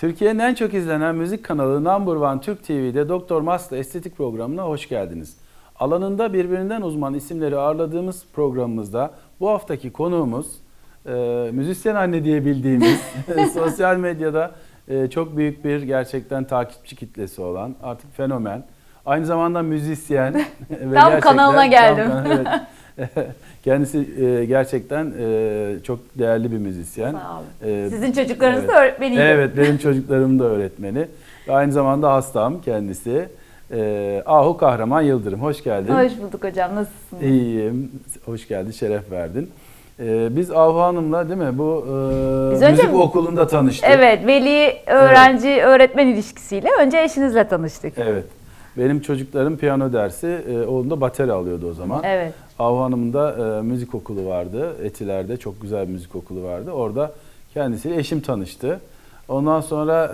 Türkiye'nin en çok izlenen müzik kanalı Number One Türk TV'de Doktor Mas'la estetik programına hoş geldiniz. Alanında birbirinden uzman isimleri ağırladığımız programımızda bu haftaki konuğumuz e, müzisyen anne diye bildiğimiz sosyal medyada e, çok büyük bir gerçekten takipçi kitlesi olan artık fenomen. Aynı zamanda müzisyen. ve Tam kanalına geldim. kan- evet. Kendisi e, gerçekten e, çok değerli bir müzisyen. Sağ olun. E, Sizin çocuklarınız da evet. öğretmeniydi. Evet, benim çocuklarım da öğretmeni. Ve aynı zamanda hastam kendisi. Ee, Ahu Kahraman Yıldırım, hoş geldin. Hoş bulduk hocam. Nasılsınız? İyiyim, hoş geldin, şeref verdin. Ee, biz Ahu Hanım'la değil mi bu e, Biz önce- müzik okulunda tanıştık. Evet, veli öğrenci öğretmen ilişkisiyle önce eşinizle tanıştık. Evet. Benim çocuklarım piyano dersi, e, oğlum da bateri alıyordu o zaman. Evet. Ahu Hanım'ın da e, müzik okulu vardı. Etiler'de çok güzel bir müzik okulu vardı. Orada kendisiyle eşim tanıştı. Ondan sonra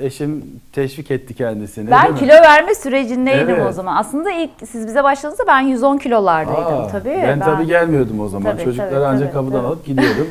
e, eşim teşvik etti kendisini. Ben mi? kilo verme sürecindeydim Evet. o zaman. Aslında ilk siz bize başladığınızda ben 110 kilolardaydım Aa, tabii. Ben, tabii gelmiyordum o zaman. Tabii, Çocukları tabii, ancak tabii, kapıdan tabii. alıp gidiyordum.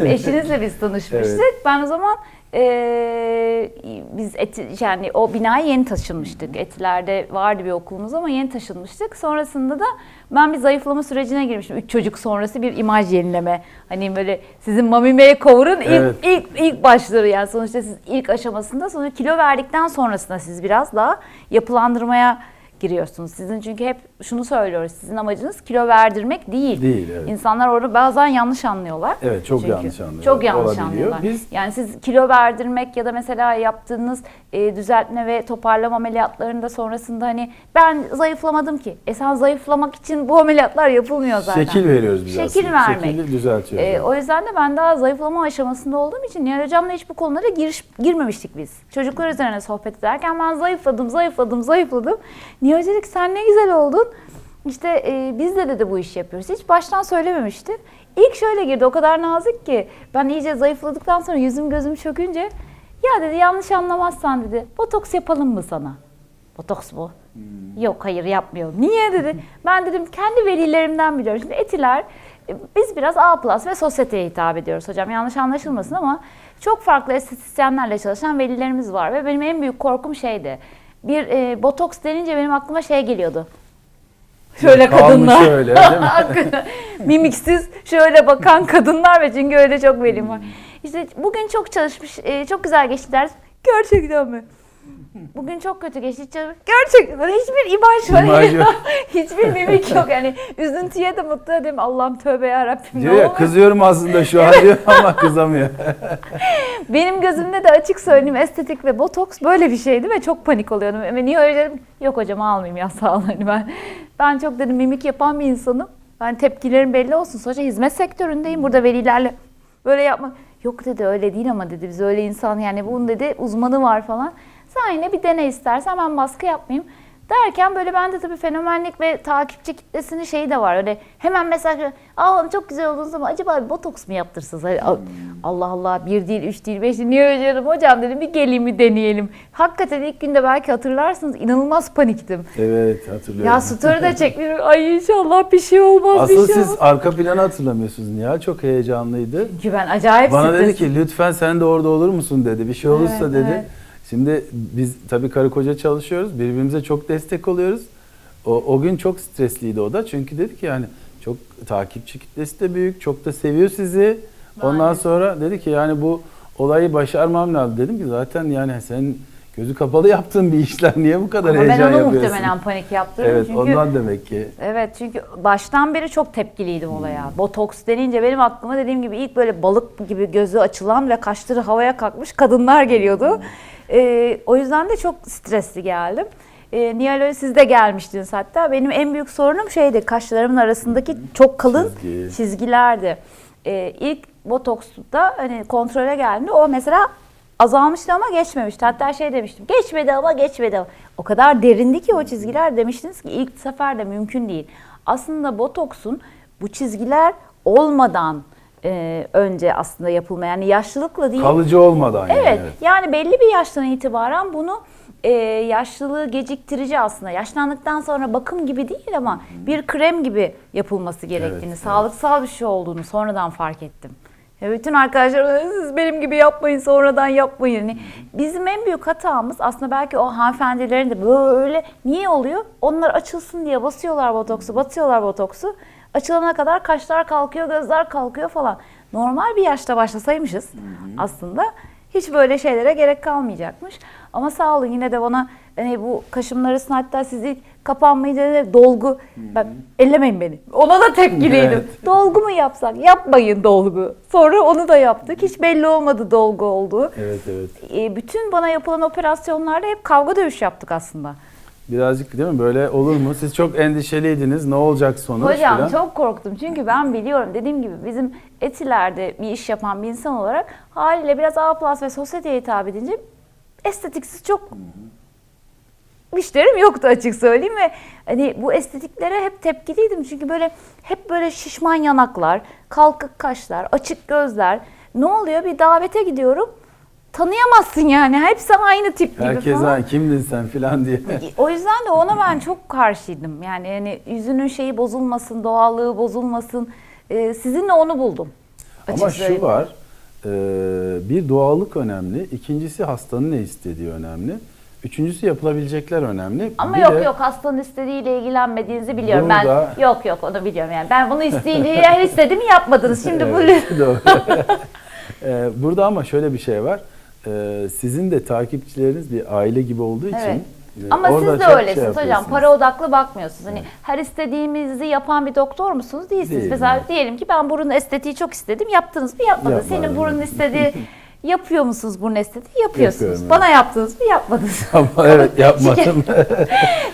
Eşinizle biz tanışmıştık. Ben o zaman eee, biz eti, yani o binaya yeni taşınmıştık. Etilerde vardı bir okulumuz ama yeni taşınmıştık. Sonrasında da ben bir zayıflama sürecine girmiştim. Üç çocuk sonrası bir imaj yenileme. Hani böyle sizin Mami Makeover'ın ilk, Evet. ilk, ilk başları yani sonuçta siz ilk aşamasında sonra kilo verdikten sonrasında siz biraz daha yapılandırmaya giriyorsunuz. Sizin çünkü hep şunu söylüyoruz. Sizin amacınız kilo verdirmek değil. Değil, evet. İnsanlar orada bazen yanlış anlıyorlar. Evet, çok Çünkü. yanlış anlıyorlar. Çok yanlış Olabiliyor. anlıyorlar. Biz- Yani siz kilo verdirmek ya da mesela yaptığınız e, düzeltme ve toparlama ameliyatlarında sonrasında hani ben zayıflamadım ki. E sen zayıflamak için bu ameliyatlar yapılmıyor zaten. Şekil veriyoruz biz Şekil aslında. vermek. Şekili düzeltiyoruz. E, o yüzden de ben daha zayıflama aşamasında olduğum için Nihal Hocam'la hiç bu konulara giriş, girmemiştik biz. Çocuklar üzerine sohbet ederken ben zayıfladım, zayıfladım, zayıfladım. Nihal Hoca sen ne güzel oldun. İşte e, biz de dedi bu işi yapıyoruz. Hiç baştan söylememişti. İlk şöyle girdi o kadar nazik ki ben iyice zayıfladıktan sonra yüzüm gözüm çökünce ya dedi yanlış anlamazsan dedi botoks yapalım mı sana? Botoks mu? Yok hayır yapmıyorum. Niye dedi. Ben dedim kendi velilerimden biliyorum. Şimdi etiler e, biz biraz A plus ve sosyeteye hitap ediyoruz hocam. Yanlış anlaşılmasın ama çok farklı estetisyenlerle çalışan velilerimiz var. Ve benim en büyük korkum şeydi. Bir e, botoks denince benim aklıma şey geliyordu. Şöyle Kalmış kadınlar. şöyle, değil mi? Mimiksiz şöyle bakan kadınlar ve çünkü öyle çok velim var. İşte bugün çok çalışmış, e, çok güzel geçti ders. Gerçekten mi? Bugün çok kötü geçti. hiç Gerçekten hiçbir imaj var. İmaj yok. hiçbir mimik yok. Yani üzüntüye de mutlu edeyim. Allah'ım tövbe yarabbim. diyor ne ya olur. kızıyorum aslında şu an diyor ama kızamıyor. Benim gözümde de açık söyleyeyim estetik ve botoks böyle bir şeydi ve çok panik oluyordum. Ve niye öyle dedim? Yok hocam almayayım ya sağ olun. Hani ben, ben çok dedim mimik yapan bir insanım. Ben tepkilerim belli olsun. Sonuçta hizmet sektöründeyim. Burada velilerle böyle yapmak. Yok dedi öyle değil ama dedi biz öyle insan yani bunun dedi uzmanı var falan. Sen yine bir dene istersen ben baskı yapmayayım. Derken böyle bende tabii fenomenlik ve takipçi kitlesinin şeyi de var. Öyle hemen mesaj aa çok güzel oldunuz ama acaba bir botoks mu yaptırsanız? Hani, Allah Allah bir değil, üç değil, beş değil. Niye öyle dedim hocam dedim bir geleyim bir deneyelim. Hakikaten ilk günde belki hatırlarsınız inanılmaz paniktim. Evet hatırlıyorum. Ya story de çekmiyorum. Ay inşallah bir şey olmaz Aslında bir şey siz olmaz. arka planı hatırlamıyorsunuz. Nihal çok heyecanlıydı. Çünkü ben acayip Bana dedi stresliyim. ki lütfen sen de orada olur musun dedi. Bir şey olursa Evet, dedi. evet. Şimdi biz tabii karı koca çalışıyoruz. Birbirimize çok destek oluyoruz. O, o gün çok stresliydi o da. Çünkü dedi ki yani çok takipçi kitlesi de büyük. Çok da seviyor sizi. Ondan Maalesef. sonra dedi ki yani bu olayı başarmam lazım. Dedim ki zaten yani sen gözü kapalı yaptığın bir işler niye bu kadar Ama ben heyecan onu yapıyorsun? muhtemelen panik yaptırdım. Evet çünkü ondan demek ki. Evet çünkü baştan beri çok tepkiliydim olaya. Botoks denince benim aklıma dediğim gibi ilk böyle balık gibi gözü açılan ve kaşları havaya kalkmış kadınlar geliyordu. Ee, o yüzden de çok stresli geldim. Ee, Nihal Hoca, siz de gelmiştiniz hatta. Benim en büyük sorunum şeydi kaşlarımın arasındaki çok kalın Çizgi. çizgilerdi. Ee, ilk botoksta hani kontrole geldiğinde o mesela azalmıştı ama geçmemişti. Hatta şey demiştim. Geçmedi ama geçmedi ama. O kadar derindi ki o çizgiler demiştiniz ki ilk seferde mümkün değil. Aslında botoksun bu çizgiler olmadan e, önce aslında yapılma yani yaşlılıkla değil. Kalıcı olmadan yani. Evet, yani belli bir yaştan itibaren bunu e, yaşlılığı geciktirici aslında. Yaşlandıktan sonra bakım gibi değil ama bir krem gibi yapılması gerektiğini, evet. sağlıksal bir şey olduğunu sonradan fark ettim. Ya bütün arkadaşlarım siz benim gibi yapmayın sonradan yapmayın. Yani bizim en büyük hatamız aslında belki o hanımefendilerin de böyle niye oluyor? Onlar açılsın diye basıyorlar botoksu, batıyorlar botoksu. Açılana kadar kaşlar kalkıyor, gözler kalkıyor falan. Normal bir yaşta başlasaymışız aslında hiç böyle şeylere gerek kalmayacakmış. Ama sağ olun yine de bana hani bu kaşımın arasına hatta siz ilk kapanmayı dedi dolgu. Ben ellemeyin beni. Ona da tepkiliydim. Evet. Dolgu mu yapsak? Yapmayın dolgu. Sonra onu da yaptık. Hiç belli olmadı dolgu olduğu. Evet evet. E, bütün bana yapılan operasyonlarda hep kavga dövüş yaptık aslında. Birazcık değil mi böyle olur mu? Siz çok endişeliydiniz. Ne olacak sonuç Hocam filan? çok korktum çünkü ben biliyorum dediğim gibi bizim etilerde bir iş yapan bir insan olarak haliyle biraz A plus ve sosyeteye hitap edince estetiksiz çok işlerim yoktu açık söyleyeyim ve hani bu estetiklere hep tepkiliydim çünkü böyle hep böyle şişman yanaklar, kalkık kaşlar, açık gözler. Ne oluyor? Bir davete gidiyorum. Tanıyamazsın yani. Hepsi aynı tip gibi Herkes falan. ha, kimdin sen filan diye. O yüzden de ona ben çok karşıydım. Yani hani yüzünün şeyi bozulmasın, doğallığı bozulmasın. Ee, sizinle onu buldum. Ama şu söyleyeyim. var. e, bir doğallık önemli. İkincisi hastanın ne istediği önemli. Üçüncüsü yapılabilecekler önemli. Ama Bir yok de- yok hastanın istediğiyle ilgilenmediğinizi biliyorum. Burada- Ben yok yok onu biliyorum yani. Ben bunu isteyince her istediğimi yapmadınız. Şimdi Evet, bu doğru. Ee, Burada ama şöyle bir şey var. Ee, Sizin de takipçileriniz bir aile gibi olduğu için Evet. e, Ama orada siz de çok şey öylesiniz hocam. Para odaklı bakmıyorsunuz. Hani her istediğimizi yapan bir doktor musunuz? Değilsiniz. Değilim, Mesela evet. diyelim ki ben burun estetiği çok istedim. Yaptınız mı? Yapmadınız. Senin Yapmadım. burun istediği yapıyor musunuz burun estetiği? Yapıyorsunuz. Yapıyorum, evet. Bana yaptınız mı? Yapmadınız. Ama evet yapmadım.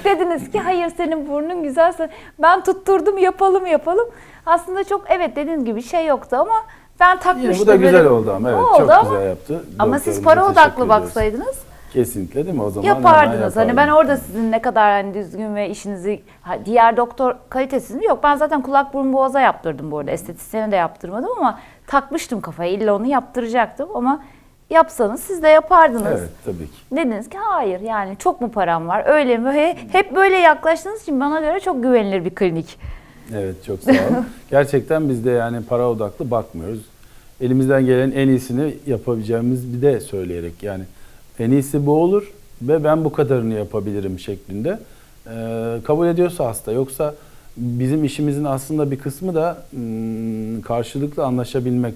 Dediniz ki hayır senin burnun güzelse ben tutturdum yapalım yapalım. Aslında çok evet dediğiniz gibi şey yoktu ama ben takmıştım. Bu da güzel böyle- oldu ama evet Oldu çok ama- güzel yaptı. Ama siz para odaklı ediyoruz. baksaydınız Kesinlikle değil mi? O zaman yapardınız. Hani ben orada sizin ne kadar hani düzgün ve işinizi diğer doktor kalitesiz mi? Yok ben zaten kulak burun boğaza yaptırdım bu arada. Estetisyene de yaptırmadım ama takmıştım kafaya. İlla onu yaptıracaktım ama yapsanız siz de yapardınız. Evet tabii ki. Dediniz ki hayır yani çok mu param var öyle mi? He- Hep böyle yaklaştığınız için bana göre çok güvenilir bir klinik. Evet çok sağ olun. Gerçekten biz de yani para odaklı bakmıyoruz. Elimizden gelen en iyisini yapabileceğimiz bir de söyleyerek yani en iyisi bu olur ve ben bu kadarını yapabilirim şeklinde Ee, kabul ediyorsa hasta. Yoksa bizim işimizin aslında bir kısmı da hmm, karşılıklı anlaşabilmek.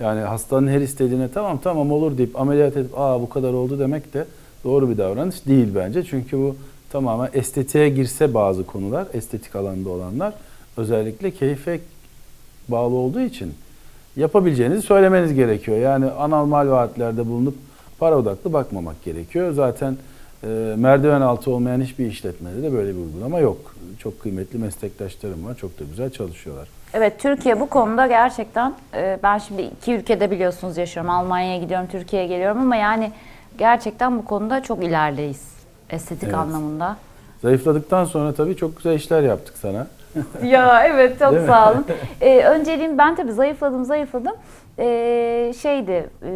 Yani hastanın her istediğine tamam tamam olur deyip ameliyat edip aa bu kadar oldu demek de doğru bir davranış değil bence. Çünkü bu tamamen estetiğe girse bazı konular, estetik alanda olanlar özellikle keyfe bağlı olduğu için yapabileceğinizi söylemeniz gerekiyor. Yani anormal vaatlerde bulunup para odaklı bakmamak gerekiyor. Zaten e, merdiven altı olmayan hiçbir işletmede de böyle bir uygulama yok. Çok kıymetli meslektaşlarım var. Çok da güzel çalışıyorlar. Evet Türkiye bu konuda gerçekten e, ben şimdi iki ülkede biliyorsunuz yaşıyorum. Almanya'ya gidiyorum, Türkiye'ye geliyorum ama yani gerçekten bu konuda çok ilerideyiz estetik Evet. anlamında. Zayıfladıktan sonra tabii çok güzel işler yaptık sana. Ya evet çok Değil mi? sağ olun. Ee, önceliğim ben tabii zayıfladım zayıfladım. Ee, şeydi e,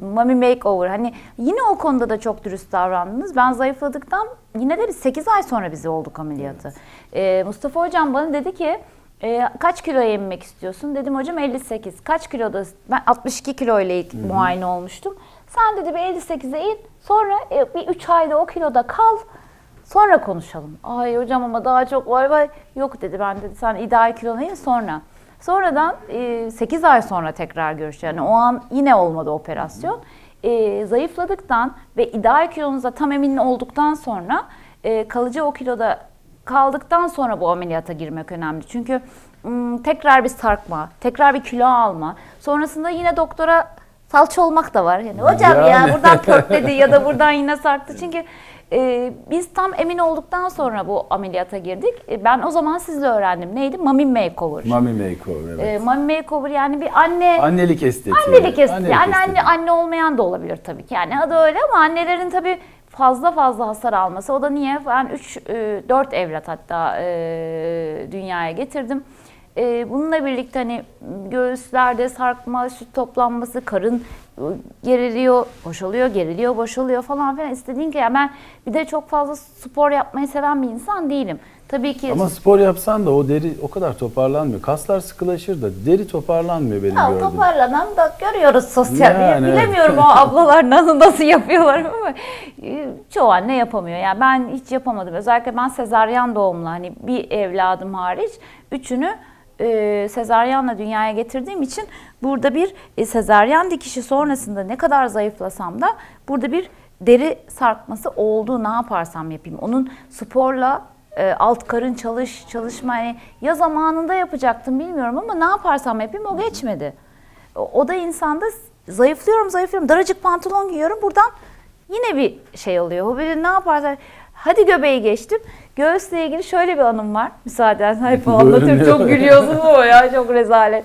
mommy makeover hani yine o konuda da çok dürüst davrandınız. Ben zayıfladıktan yine de bir 8 ay sonra bize olduk ameliyatı. Ee, Mustafa hocam bana dedi ki e, kaç kiloya inmek istiyorsun? Dedim hocam 58. Kaç kiloda? Ben 62 kilo ile ilk muayene olmuştum. Sen dedi bir 58'e in sonra e, bir 3 ayda o kiloda kal. Sonra konuşalım. Ay hocam ama daha çok var var. Yok dedi ben dedi sen ideal kilona in sonra. Sonradan e, 8 ay sonra tekrar görüş. Yani o an yine olmadı operasyon. E, zayıfladıktan ve ideal kilonuza tam emin olduktan sonra e, kalıcı o kiloda kaldıktan sonra bu ameliyata girmek önemli. Çünkü ım, tekrar bir sarkma, tekrar bir kilo alma. Sonrasında yine doktora salça olmak da var. Yani hocam ya Yani. buradan pörtledi ya da buradan yine sarktı. Çünkü e, biz tam emin olduktan sonra bu ameliyata girdik. E, ben o zaman sizle öğrendim. Neydi? Mami makeover. Mami makeover evet. E, mami makeover yani bir anne Annelik estetiği. Annelik estetiği. Yani estetiği. anne, anne olmayan da olabilir tabii ki. Yani adı öyle ama annelerin tabii fazla fazla hasar alması. O da niye? Ben 3 4 evlat hatta e, dünyaya getirdim. E, bununla birlikte hani göğüslerde sarkma, süt toplanması, karın e, geriliyor, boşalıyor, geriliyor, boşalıyor falan filan. İstediğin ki yani ben bir de çok fazla spor yapmayı seven bir insan değilim. Tabii ki Ama spor yapsan da o deri o kadar toparlanmıyor. Kaslar sıkılaşır da deri toparlanmıyor benim Ya gördüğüm. toparlanan da görüyoruz sosyal medyada. Yani, evet. Bilemiyorum o ablalar nasıl, nasıl yapıyorlar ama e, çoğu anne yapamıyor. Yani ben hiç yapamadım. Özellikle ben sezaryen doğumlu hani bir evladım hariç üçünü e, sezaryenle dünyaya getirdiğim için burada bir e, sezaryen dikişi sonrasında ne kadar zayıflasam da burada bir deri sarkması oldu ne yaparsam yapayım. Onun sporla e, alt karın çalış çalışma yani ya zamanında yapacaktım bilmiyorum ama ne yaparsam yapayım o geçmedi. O, o da insanda zayıflıyorum zayıflıyorum daracık pantolon giyiyorum buradan yine bir şey oluyor. O böyle ne yaparsa hadi göbeği geçtim. Göğüsle ilgili şöyle bir anım var. Müsaaden hep. Buyurun. Çok gülüyorsunuz ama ya çok rezalet.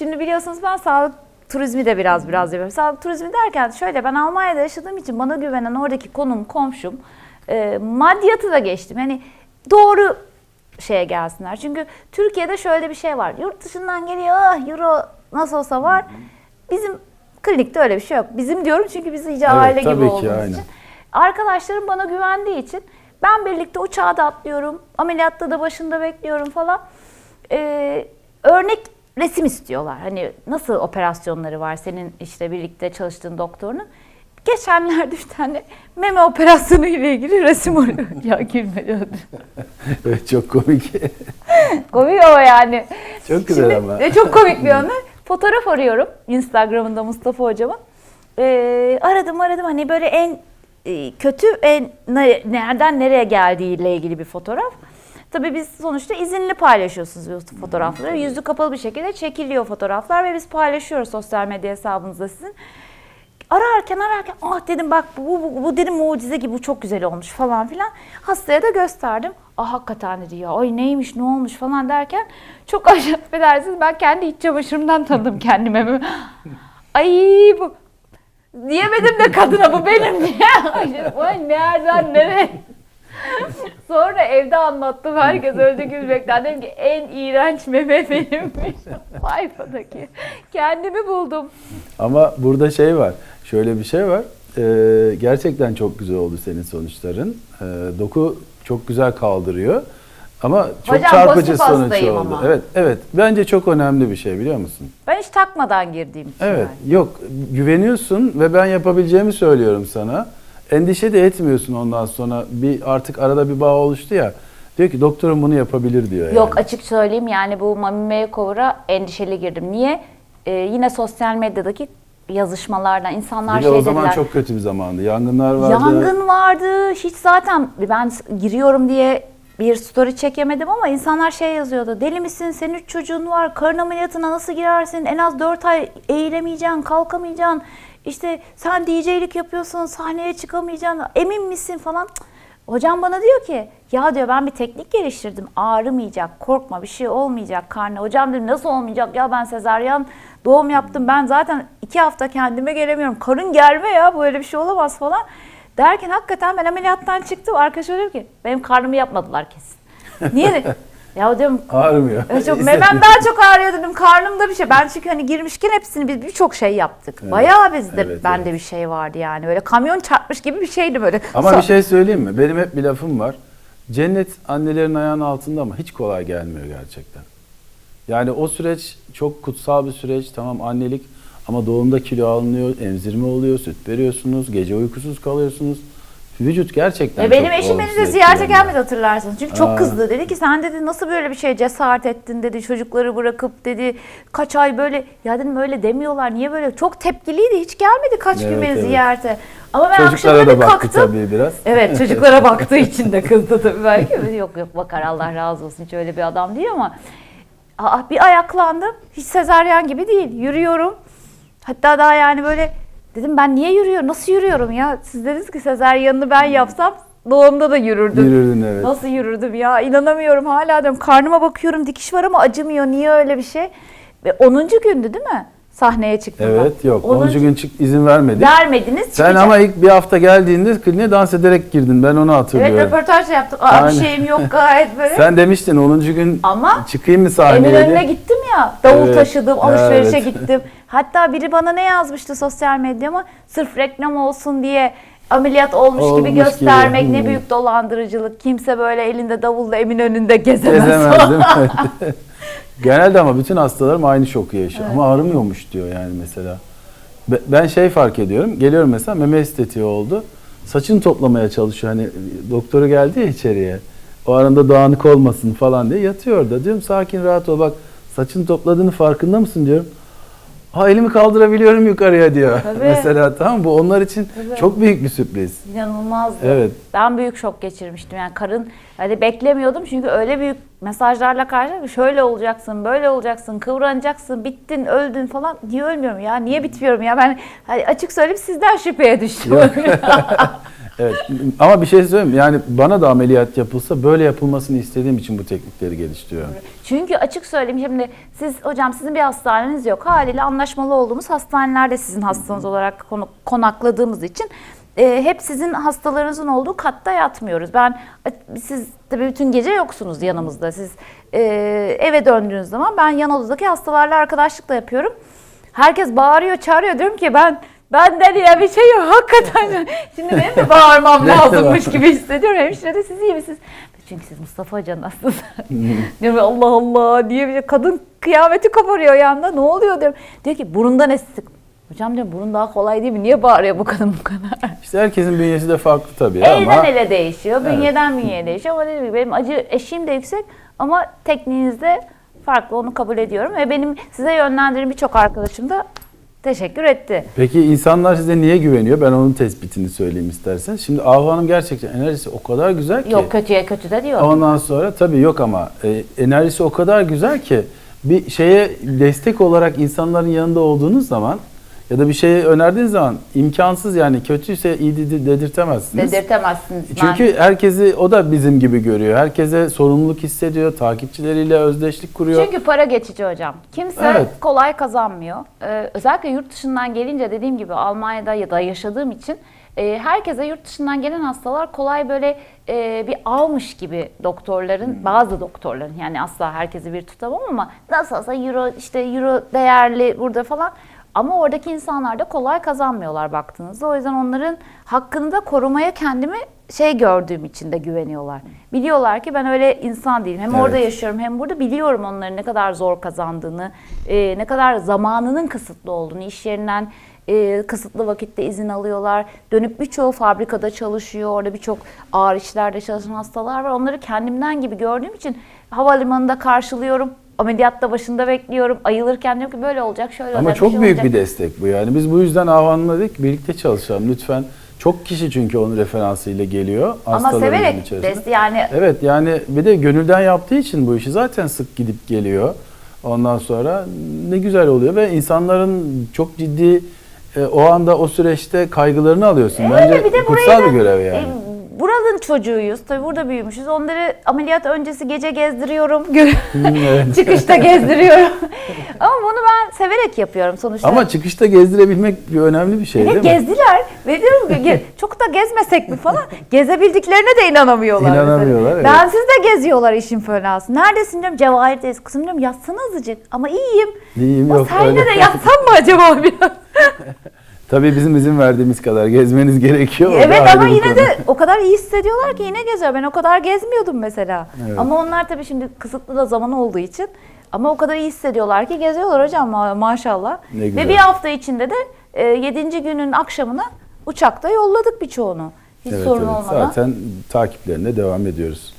Şimdi biliyorsunuz ben sağlık turizmi de biraz biraz yapıyorum. Sağlık turizmi derken şöyle ben Almanya'da yaşadığım için bana güvenen oradaki konum komşum e, maddiyatı da geçtim. Hani doğru şeye gelsinler. Çünkü Türkiye'de şöyle bir şey var. Yurt dışından geliyor ah euro nasıl olsa var. Bizim klinikte öyle bir şey yok. Bizim diyorum çünkü biz iyice Evet, aile gibi ki, olduğumuz aynen. için. Arkadaşlarım bana güvendiği için ben birlikte uçağa da atlıyorum. Ameliyatta da başında bekliyorum falan. Ee, örnek resim istiyorlar. Hani nasıl operasyonları var senin işte birlikte çalıştığın doktorunun. Geçenlerde bir tane meme operasyonu ile ilgili resim oluyor. ya gülme ya. Evet, çok komik. Komik ama yani. Çok güzel Şimdi, ama. e, Çok komik bir anı. Fotoğraf arıyorum Instagram'ında Mustafa hocamın. Ee, aradım aradım hani böyle en e, kötü en ne- nereden nereye geldiğiyle ilgili bir fotoğraf. Tabii biz sonuçta izinli paylaşıyorsunuz bu fotoğrafları. Yüzü kapalı bir şekilde çekiliyor fotoğraflar ve biz paylaşıyoruz sosyal medya hesabınızda sizin. Ararken ararken ah dedim bak bu, bu, bu dedim mucize gibi bu çok güzel olmuş falan filan. Hastaya da gösterdim. Ah hakikaten dedi ya ay neymiş ne olmuş falan derken çok affedersiniz ben kendi iç çamaşırımdan tanıdım kendime. Ay bu diyemedim de kadına bu benim diye. Ay nereden nereye? Sonra evde anlattım. Herkes öldü gülmekten. Dedim ki en iğrenç meme benimmiş. Sayfadaki. Kendimi buldum. Ama burada şey var. Şöyle bir şey var. Ee, gerçekten çok güzel oldu senin sonuçların. Ee, doku çok güzel kaldırıyor. Ama çok Hocam, çarpıcı pozitif sonuç hastayım oldu. ama. Evet, evet. Bence çok önemli bir şey biliyor musun? Ben hiç takmadan girdiğim için. Evet. yani. Yok, güveniyorsun ve ben yapabileceğimi söylüyorum sana. Endişe de etmiyorsun ondan sonra. Bir artık arada bir bağ oluştu ya. Diyor ki doktorum bunu yapabilir diyor yani. Yok açık söyleyeyim yani bu Mami Makeover'a endişeli girdim. Niye? Ee, yine sosyal medyadaki yazışmalardan insanlar Bir şey o zaman dediler. çok kötü bir zamandı. Yangınlar vardı. Yangın vardı. Hiç zaten ben giriyorum diye bir story çekemedim ama insanlar şey yazıyordu. Deli misin? Senin üç çocuğun var. Karın ameliyatına nasıl girersin? En az dört ay eğilemeyeceksin, kalkamayacaksın. İşte sen DJ'lik yapıyorsun, sahneye çıkamayacaksın. Emin misin falan. Cık. Hocam bana diyor ki ya diyor ben bir teknik geliştirdim. Ağrımayacak, korkma bir şey olmayacak karnı. Hocam dedim nasıl olmayacak ya ben sezaryen doğum yaptım. Ben zaten iki hafta kendime gelemiyorum. Karın germe ya böyle bir şey olamaz falan. Derken hakikaten ben ameliyattan çıktım. Arkadaşım diyor ki benim karnımı yapmadılar kesin. Niye? Ya diyorum Ağrımıyor. Evet, çok, memem daha çok ağrıyor dedim. Karnımda bir şey. Ben çünkü hani girmişken hepsini biz birçok şey yaptık. Evet. Bayağı bizde Evet, bende bir şey vardı yani. Böyle kamyon çarpmış gibi bir şeydi böyle. Ama bir şey söyleyeyim mi? Benim hep bir lafım var. Cennet annelerin ayağının altında ama hiç kolay gelmiyor gerçekten. Yani o süreç çok kutsal bir süreç. Tamam annelik ama doğumda kilo alınıyor, emzirme oluyor, süt veriyorsunuz, gece uykusuz kalıyorsunuz. Vücut gerçekten Ya benim çok eşim beni de olumsuz ziyarete etkileniyor. gelmedi hatırlarsınız. Çünkü çok Aa. kızdı. Dedi ki sen dedi nasıl böyle bir şeye cesaret ettin dedi. Çocukları bırakıp dedi kaç ay böyle. Ya dedim öyle demiyorlar. Niye böyle? Çok tepkiliydi. Hiç gelmedi kaç gün Evet, beni evet. ziyarete. Ama ben Çocuklara akşamları da baktı kalktım. tabii biraz. Evet çocuklara baktığı için de kızdı tabii belki. Yok yok bakar Allah razı olsun hiç öyle bir adam değil ama. Aa, bir ayaklandım. Hiç sezaryen gibi değil. Yürüyorum. Hatta daha yani böyle dedim ben niye yürüyorum? Nasıl yürüyorum ya? Siz dediniz ki sezaryenini ben yapsam doğumda da yürürdüm. Yürüdün evet. Nasıl yürürdüm ya? İnanamıyorum hala diyorum. Karnıma bakıyorum dikiş var ama acımıyor. Niye öyle bir şey? Ve 10. gündü değil mi? Sahneye çıktım. Evet yok. 10. 10. gün çık izin vermedik. Vermediniz. Sen çıkacak. ama ilk bir hafta geldiğinde kliniğe dans ederek girdin. Ben onu hatırlıyorum. Evet röportaj da yaptım. Aa, bir şeyim yok gayet böyle. Sen demiştin 10. gün Ama çıkayım mı sahneye Eminönü'ne diye. gittim ya. Davul Evet, taşıdım, alışverişe evet. gittim. Hatta biri bana ne yazmıştı sosyal medyama? Sırf reklam olsun diye ameliyat olmuş, Olmuş gibi gibi. göstermek ne Hmm. büyük dolandırıcılık. Kimse böyle elinde davulla emin önünde gezemez. Gezemez değil mi? Genelde ama bütün hastalarım aynı şoku yaşıyor. Ama ağrımıyormuş diyor yani mesela. Be- Ben şey fark ediyorum. Geliyorum mesela meme estetiği oldu. Saçını toplamaya çalışıyor. Hani doktoru geldi ya içeriye. O aranda dağınık olmasın falan diye yatıyor orada. Diyorum sakin rahat ol bak saçını topladığını farkında mısın diyorum. Ha elimi kaldırabiliyorum yukarıya diyor. Tabii. Mesela tamam bu onlar için Tabii. çok büyük bir sürpriz. İnanılmazdı. Evet. Ben büyük şok geçirmiştim. Yani karın hani beklemiyordum çünkü öyle büyük mesajlarla karşı şöyle olacaksın, böyle olacaksın, kıvranacaksın, bittin, öldün falan. Niye ölmüyorum ya? Niye bitmiyorum ya? Ben hani açık söyleyeyim sizden şüpheye düştüm. Evet ama bir şey söyleyeyim yani bana da ameliyat yapılsa böyle yapılmasını istediğim için bu teknikleri geliştiriyorum. Çünkü açık söyleyeyim şimdi siz hocam sizin bir hastaneniz yok. Haliyle anlaşmalı olduğumuz hastanelerde sizin hastanız olarak konakladığımız için e, hep sizin hastalarınızın olduğu katta yatmıyoruz. Ben siz tabii bütün gece yoksunuz yanımızda. Siz e, eve döndüğünüz zaman ben yan odadaki hastalarla arkadaşlık da yapıyorum. Herkes bağırıyor, çağırıyor. Diyorum ki ben benden ya bir şey yok hakikaten. Şimdi benim de bağırmam lazımmış gibi hissediyorum. Hemşire de siz iyi misiniz? Çünkü siz Mustafa Hoca'nın hastasınız. diyorum Allah Allah diye bir kadın kıyameti koparıyor yanda. Ne oluyor diyorum. Diyor ki burundan estetik. Hocam diyorum burun daha kolay değil mi? Niye bağırıyor bu kadın bu kadar? İşte herkesin bünyesi de farklı tabii Elden ama ele değişiyor. Bünyeden bünyeye değişiyor. Ama dediğim gibi benim acı eşiğim de yüksek ama tekniğinizde farklı onu kabul ediyorum. Ve benim size yönlendiren birçok arkadaşım da teşekkür etti. peki insanlar size niye güveniyor? Ben onun tespitini söyleyeyim istersen. Şimdi Ahu Hanım gerçekten enerjisi o kadar güzel ki. Yok kötüye kötü de diyor. Ondan sonra tabii yok ama e, enerjisi o kadar güzel ki bir şeye destek olarak insanların yanında olduğunuz zaman ya da bir şeye önerdiğiniz zaman imkansız yani kötüyse iyi dedi- dedirtemezsiniz. Dedirtemezsiniz. Ben- Çünkü herkesi o da bizim gibi görüyor. Herkese sorumluluk hissediyor. Takipçileriyle özdeşlik kuruyor. Çünkü para geçici hocam. Kimse Evet. kolay kazanmıyor. Ee, özellikle yurt dışından gelince dediğim gibi Almanya'da ya da yaşadığım için e, herkese yurt dışından gelen hastalar kolay böyle e, bir avmış gibi doktorların, Hmm. bazı doktorların yani asla herkesi bir tutamam ama nasıl olsa euro işte euro değerli burada falan. Ama oradaki insanlar da kolay kazanmıyorlar baktığınızda. O yüzden onların hakkını da korumaya kendimi şey gördüğüm için de güveniyorlar. Biliyorlar ki ben öyle insan değilim. Hem orada Evet. yaşıyorum hem burada biliyorum onların ne kadar zor kazandığını, e, ne kadar zamanının kısıtlı olduğunu, iş yerinden e, kısıtlı vakitte izin alıyorlar. Dönüp birçoğu fabrikada çalışıyor, orada birçok ağır işlerde çalışan hastalar var. Onları kendimden gibi gördüğüm için havalimanında karşılıyorum. Ameliyatta başında bekliyorum. Ayılırken diyorum ki böyle olacak, şöyle Ama olacak. çok şey büyük olacak. bir destek bu yani. Biz bu yüzden ki birlikte çalışalım lütfen. Çok kişi çünkü onun referansıyla geliyor. Ama severek içerisinde. dest yani Evet yani bir de gönülden yaptığı için bu işi zaten sık gidip geliyor. Ondan sonra ne güzel oluyor ve insanların çok ciddi e, o anda o süreçte kaygılarını alıyorsun. Öyle, Bence bir de kutsal burayı da- bir görev yani. E, buranın çocuğuyuz. Tabii burada büyümüşüz. Onları ameliyat öncesi gece gezdiriyorum. Evet. Çıkışta gezdiriyorum. Ama bunu ben severek yapıyorum sonuçta. Ama çıkışta gezdirebilmek bir önemli bir şey değil mi? gezdiler. Ve diyorum ki "Ge- çok da gezmesek mi falan. Gezebildiklerine de inanamıyorlar. mesela. İnanamıyorlar, evet. Bensiz de geziyorlar işin fenası. Neredesin diyorum Cevahir'deyiz. Kızım diyorum yatsana azıcık. Ama iyiyim. İyiyim O yok öyle. de yatsam mı acaba biraz? Tabii bizim izin verdiğimiz kadar gezmeniz gerekiyor. Evet ama yine konu. de o kadar iyi hissediyorlar ki yine geziyor. Ben o kadar gezmiyordum mesela. Evet. Ama onlar tabii şimdi kısıtlı da zaman olduğu için ama o kadar iyi hissediyorlar ki geziyorlar hocam ma- maşallah. Ne güzel. Ve bir hafta içinde de e, 7. günün akşamına uçakta yolladık birçoğunu. Hiç Evet, sorun evet. olmadan. Zaten takiplerine devam ediyoruz.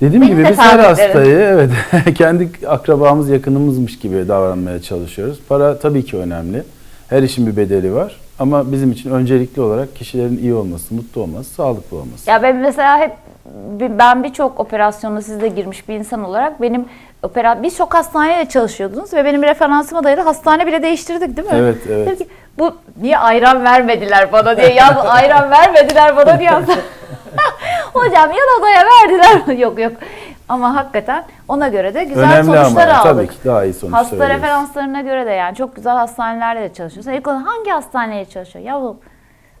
Dediğim Benim gibi biz her hastayı evet kendi akrabamız yakınımızmış gibi davranmaya çalışıyoruz. Para tabii ki önemli. Her işin bir bedeli var. Ama bizim için öncelikli olarak kişilerin iyi olması, mutlu olması, sağlıklı olması. Ya ben mesela hep ben birçok operasyona siz de girmiş bir insan olarak benim opera birçok hastanede çalışıyordunuz ve benim referansıma dayalı hastane bile değiştirdik değil mi? Evet, evet. Dedim ki, bu niye ayran vermediler bana diye ya ayran vermediler bana diye Hocam yan odaya verdiler. yok yok. Ama hakikaten ona göre de güzel önemli ama sonuçlar yani, aldık. tabii ki daha iyi sonuçlar Hasta alıyoruz. referanslarına göre de yani çok güzel hastanelerde de çalışıyorsun. İlk olarak hangi hastaneye çalışıyor? Yavrum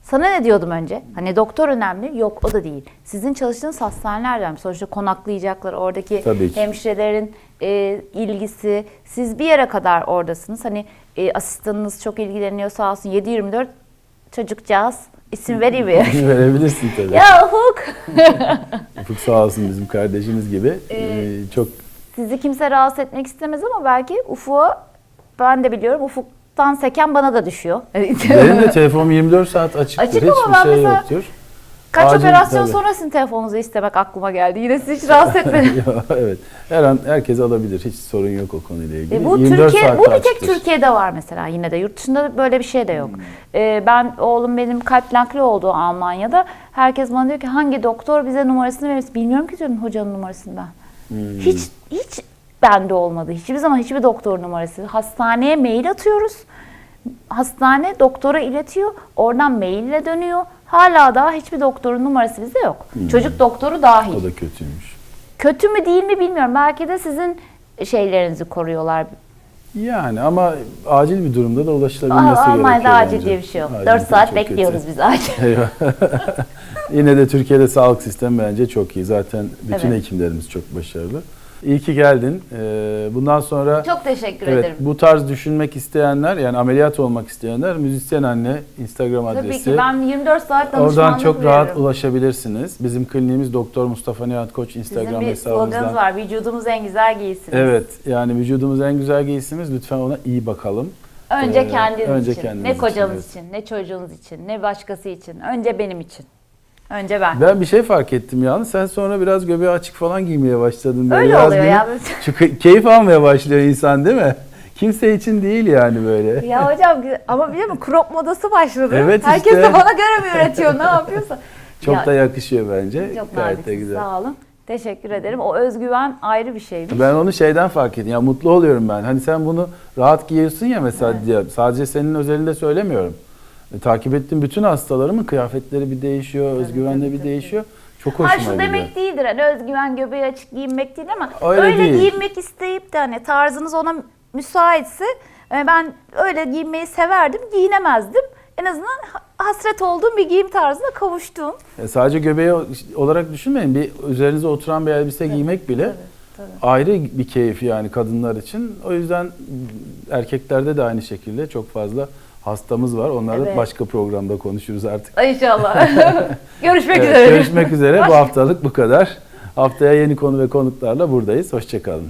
sana ne diyordum önce? Hani doktor önemli. Yok o da değil. Sizin çalıştığınız hastaneler önemli. Sonuçta konaklayacaklar. Oradaki hemşirelerin e, ilgisi. Siz bir yere kadar oradasınız. Hani e, asistanınız çok ilgileniyor sağ olsun. 7-24 çocukcağız. İsim vereyim mi? Verebilirsin tabii. ya Ufuk. Ufuk sağ olsun bizim kardeşimiz gibi. Ee, Ee, çok Sizi kimse rahatsız etmek istemez ama belki Ufuk'a ben de biliyorum Ufuk'tan seken bana da düşüyor. benim de telefonum 24 saat açıktır. Açık ama Hiçbir ben şey mesela- yoktur. Kaç Acil, operasyon tabii. sonra sizin telefonunuzu istemek aklıma geldi. Yine sizi hiç rahatsız etmedim. Ya, evet. Her an herkes alabilir. Hiç sorun yok o konuyla ilgili. E, bu 24 Türkiye, bu bir tek açıktır. Türkiye'de var mesela yine de. Yurt dışında böyle bir şey de yok. E, ben oğlum benim kalp nakli oldu Almanya'da. Herkes bana diyor ki hangi doktor bize numarasını verirsin? Bilmiyorum ki diyorum hocanın numarasını ben. Hmm. Hiç hiç bende olmadı. Hiçbir zaman hiçbir doktor numarası. Hastaneye mail atıyoruz. Hastane doktora iletiyor. Oradan maille dönüyor. Hala daha hiçbir doktorun numarası bizde yok. Çocuk doktoru dahil. O da kötüymüş. Kötü mü değil mi bilmiyorum. Belki de sizin şeylerinizi koruyorlar. Yani ama acil bir durumda da ulaşılabilmesi Aa, gerekiyor Almanya'da acil diye bir şey yok. Acil 4 saat bekliyoruz kötü. biz acil. Yine de Türkiye'de sağlık sistemi bence çok iyi. Zaten bütün Evet. hekimlerimiz çok başarılı. İyi ki geldin. Ee, Bundan sonra Çok teşekkür evet, ederim. bu tarz düşünmek isteyenler yani ameliyat olmak isteyenler müzisyen anne Instagram adresi. Tabii ki ben 24 saat danışmanlık Oradan çok rahat veriyorum. ulaşabilirsiniz. Bizim kliniğimiz Doktor Mustafa Nihat Koç Instagram Sizin bir hesabımızdan. sloganınız var. Vücudumuz en güzel giysiniz. Evet yani vücudumuz en güzel giysimiz. Lütfen ona iyi bakalım. Önce Ee, kendiniz önce için. kendiniz ne için, kocanız evet. için, ne çocuğunuz için, ne başkası için. Önce benim için. Önce ben. Ben bir şey fark ettim yalnız. Sen sonra biraz göbeği açık falan giymeye başladın. Böyle Öyle biraz oluyor benim- ya. Çünkü keyif almaya başlıyor insan değil mi? Kimse için değil yani böyle. ya hocam ama biliyor musun crop modası başladı. Evet Herkes işte. de bana göre mi üretiyor ne yapıyorsa. Çok Ya, da yakışıyor bence. çok Gayet de güzel. Sağ olun. Teşekkür ederim. O özgüven ayrı bir şeymiş. Ben onu şeyden fark ettim. Ya mutlu oluyorum ben. Hani sen bunu rahat giyiyorsun ya mesela diye. Sadece senin özelinde söylemiyorum. E, takip ettiğim bütün hastalarımın kıyafetleri bir değişiyor, özgüvenleri tabii, bir tabii. değişiyor. Çok hoşuma şu gidiyor. demek değildir hani özgüven göbeği açık giyinmek değil ama Öyle öyle, değil. giyinmek isteyip de hani tarzınız ona müsaitse e, ben öyle giyinmeyi severdim giyinemezdim. En azından ha- hasret olduğum bir giyim tarzına kavuştum. E, sadece göbeği olarak düşünmeyin. Bir üzerinize oturan bir elbise giymek bile tabii. ayrı bir keyif yani kadınlar için. O yüzden erkeklerde de aynı şekilde çok fazla hastamız var. Onları Evet. başka programda konuşuruz artık. İnşallah. Görüşmek Evet, üzere. görüşmek üzere. Bu haftalık bu kadar. Haftaya yeni konu ve konuklarla buradayız. Hoşçakalın.